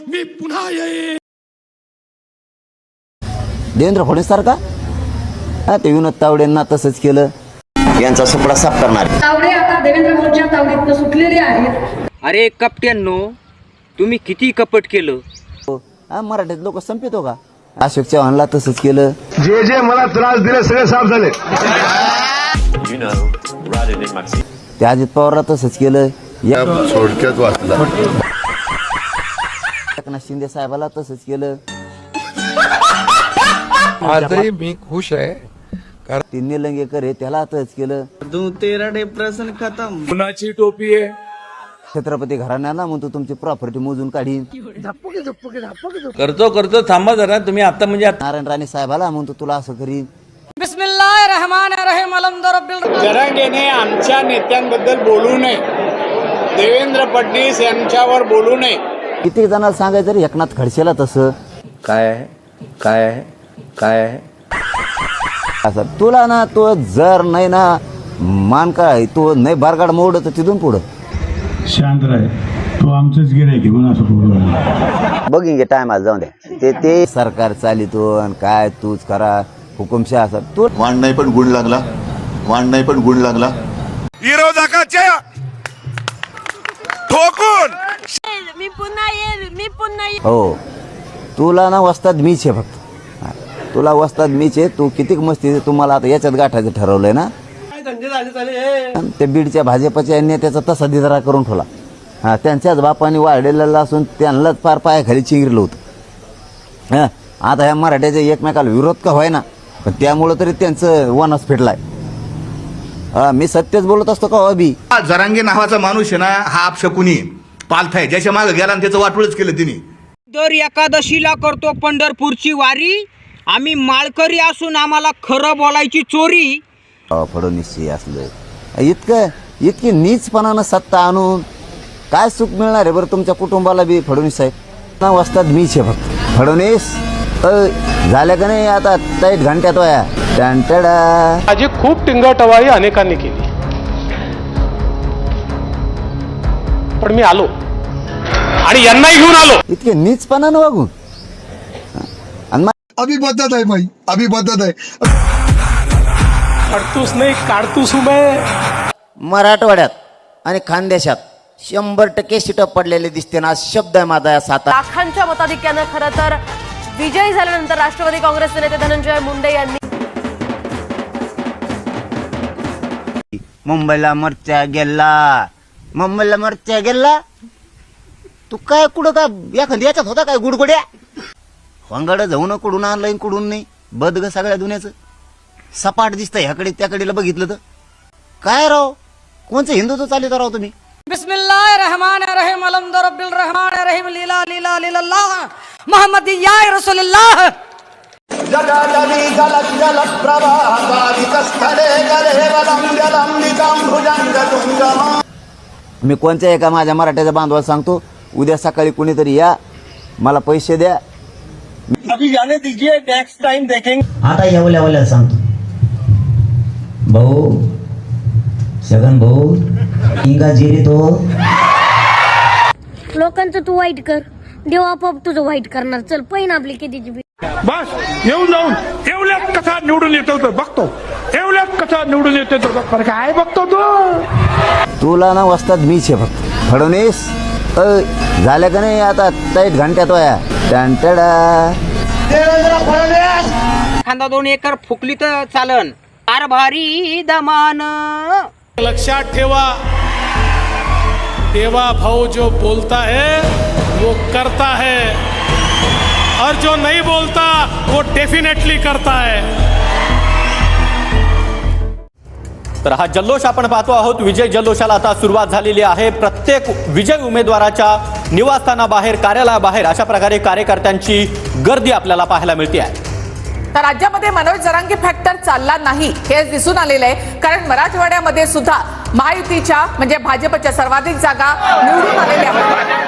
मी पुन्हा येईन. देवेंद्र फडणवीस सारखा हा ते विनोद तावडेंना तसंच केलं. यांचा सुपडा साफ करणार. तावडे आता देवेंद्र भाऊच्या तावडीतनं सुटलेले आहेत. अरे कपट्यांनो तुम्ही किती कपट केलं? हा मराठीत लोक संपितो का? अशोक चव्हाणला तसंच केलं. जे जे मला त्रास दिले सगळे साफ झाले. ते अजित पवारला तसंच केलं. या- थोडक्यात वाचला. एकनाथ शिंदे साहेबाला तसंच केलं. आजही मी खुश आहे. ते निलंगेकर आहे त्याला तसंच केलं. कुणाची टोपी आहे? छत्रपती घराण्याला म्हणतो तुमची प्रॉपर्टी मोजून काढीन. करतो करतो थांबा जरा तुम्ही आता म्हणजे आता नारायण राणे साहेबाला म्हणतो तुला असं करीन. बिस्मिल्लाह रहमान रहीम अलमदर अब्दुल जरांगेने आमच्या नेत्यांबद्दल बोलू नये. देवेंद्र फडणवीस यांच्यावर बोलू नये. किती जणांना सांगायचं रे एकनाथ खडसेला तसं. काय आहे? काय आहे? काय आहे? असं तुला ना तो जर नाही ना मान काय तो नाही बारगाड मोड तर तिथून पुढं. शांत राय तो आमचंच गिरायक म्हणून असं बोलू बघीन घे टायमाला जाऊन द्या ते ते सरकार चालितो आणि काय तूच करा हुकुमशाह असं तू वाण नाही पण गुण लागला. वाण नाही पण गुण लागला. विरोधकाच्या ठोकून! मी पुन्हा येईल मी पुन्हा येईल. हो. तुला ना वस्ताद मीच आहे फक्त. हा. तुला वस्ताद मीच आहे. तू किती मस्ती तुम्हाला आता याच्यात गाठायचं ठरवलंय ना? आणि ते बीडच्या भाजपच्या नेत्याचा तसा दिदरा करून ठेवला. हा त्यांच्याच बापाने वाढलेला असून त्यांनाच फार पायाखाली चिंगरलं होतं. हा आता ह्या मराठ्याच्या एकमेकाला विरोध का व्हाय ना पण त्यामुळं तरी त्यांचं वनस फेटलाय हा मी सत्यच बोलत असतो का हो अभि? जरांगे नावाचा माणूस आहे ना हा अपशकुनी पालथाय ज्याच्या मागे गेला आणि त्याचं वाटोळच केलं तिने. दर एकादशीला करतो पंढरपूरची वारी. आम्ही माळकरी असून आम्हाला खरं बोलायची चोरी. अहो, फडणवीसची असलं. इतकं इतकी नीचपणानं सत्ता आणून काय सुख मिळणार आहे बरं तुमच्या कुटुंबाला बी फडणवीस साहेब? ना वाजतात मीच आहे फक्त. फडणवीस अ, झालं का नाही आता? टाईट घंट्यात वया टंटडा माझी खूप टिंगटवाळी अनेकांनी केली. पण मी आलो. आणि यांनाही घेऊन आलो. इतके नीचपणानं वागून. अभी बदत आहे भाई अभी बदत आहे. काढतूस नाही काढतूस उभे. मराठवाड्यात आणि खानदेशात शंभर टक्के सीटं पडलेले दिसते ना आज शब्द आहे माझा या साता लाखांच्या मताधिक्यानं खरं तर विजयी झाल्यानंतर राष्ट्रवादी काँग्रेसचे नेते धनंजय मुंडे यांनी मुंबईला मरच्या गेला. मुंबईला मरच्या गेला. तू काय कुठं का एखादी याच्यात होता काय गुडगुड्या? वांगाड जाऊन कुडून आणलंय कुडून नाही. बद ग सगळ्या दुनियाचं. सपाट दिसतंय ह्याकडे त्याकडेला बघितलं तर. काय राव? कोणचं हिंदुत्व चालित राव तुम्ही? बिस्मिल्लाह रहमान रहीम अलमदर अब्दुल रहमान रहीम लीला लीला लीला मोहम्मद या रसूलुल्लाह मी कोणत्या एका माझ्या मराठ्याच्या बांधवाला सांगतो उद्या सकाळी कुणीतरी या मला पैसे द्या. आता एवढ्या एवढ्या सांगतो. भाऊ छगन भाऊ इंगा जिरी तो. लोकांचं तू वाईट कर. देव आपोआप तुझं वाईट करणार. चल पहिन आपली कितीची बी. बस येऊन जाऊन एवढ्यात कसा निवडून येतो तो बघतो. एवढ्यात कसा निवडून येतो तो बघ काय बघतो तो? तुला ना वस्ताद मीच आहे फक्त. फडणवीस? अ, झालं का नाही आता? टाईट घंट्यात वया. टंटडा खांदा दोन एकर फुकली तर चालन. कारभारी दमान. लक्षात ठेवा. देवा भाऊ जो बोलता है वो करता है. और जो नहीं बोलता वो डेफिनेटली करता है. तर हा जल्लोष आपण पाहतो आहोत. विजय जल्लोषाला आता सुरुवात झालेली आहे. प्रत्येक विजय उमेदवाराच्या निवासस्थानाबाहेर कार्यालयाबाहेर अशा प्रकारे कार्यकर्त्यांची गर्दी आपल्याला पाहायला मिळते आहे तर राज्यामध्ये मनोज जरांगी फॅक्टर चालला नाही हे दिसून आलेलं आहे. कारण मराठवाड्यामध्ये सुद्धा महायुतीच्या म्हणजे भाजपच्या सर्वाधिक जागा निवडून आलेल्या आहेत.